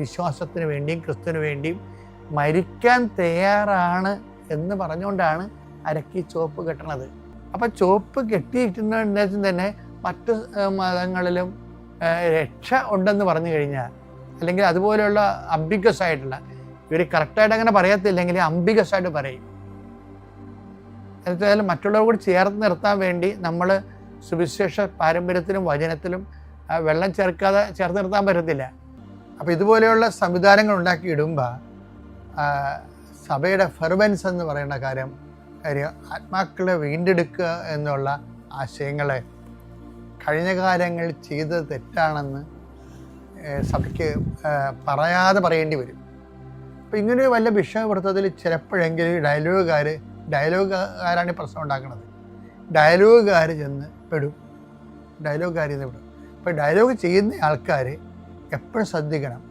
വിശ്വാസത്തിന് വേണ്ടിയും ക്രിസ്തുവിന് വേണ്ടിയും മരിക്കാൻ തയ്യാറാണ് എന്ന് പറഞ്ഞുകൊണ്ടാണ് അരക്കി ചുവപ്പ് കെട്ടണത്. അപ്പം ചുവപ്പ് കെട്ടിയിട്ടുണ്ടെന്ന് തന്നെ മറ്റു മതങ്ങളിലും രക്ഷ ഉണ്ടെന്ന് പറഞ്ഞു കഴിഞ്ഞാൽ അല്ലെങ്കിൽ അതുപോലെയുള്ള അംബിഗസ് ആയിട്ടുള്ള ഇവർ കറക്റ്റായിട്ട് അങ്ങനെ പറയത്തില്ലെങ്കിൽ അംബിഗസ് ആയിട്ട് പറയും എന്നുവെച്ചാൽ മറ്റുള്ളവർ കൂടി ചേർത്ത് നിർത്താൻ വേണ്ടി നമ്മൾ സുവിശേഷ പാരമ്പര്യത്തിലും വചനത്തിലും വെള്ളം ചേർക്കാതെ ചേർത്ത് നിർത്താൻ പറ്റത്തില്ല. അപ്പോൾ ഇതുപോലെയുള്ള സംവിധാനങ്ങൾ ഉണ്ടാക്കി ഇടുമ്പോൾ സഭയുടെ ഫെർവൻസ് എന്ന് പറയുന്ന കാര്യം കാര്യം ആത്മാക്കളെ വീണ്ടെടുക്കുക എന്നുള്ള ആശയങ്ങളെ കഴിഞ്ഞ കാലങ്ങൾ ചെയ്തത് തെറ്റാണെന്ന് സഭയ്ക്ക് പറയാതെ പറയേണ്ടി വരും. അപ്പോൾ ഇങ്ങനെ ഒരു വല്ല വിഷയപ്പെടുത്തതിൽ ചിലപ്പോഴെങ്കിലും ഡയലോഗുകാർ ഡയലോഗുകാരാണ് ഈ പ്രശ്നം ഉണ്ടാക്കുന്നത്. ഡയലോഗുകാർ ചെന്ന് പെടും. ഡയലോഗുകാർ ചെന്ന് പെടും. അപ്പോൾ ഡയലോഗ് ചെയ്യുന്ന ആൾക്കാർ എപ്പോഴും ശ്രദ്ധിക്കണം.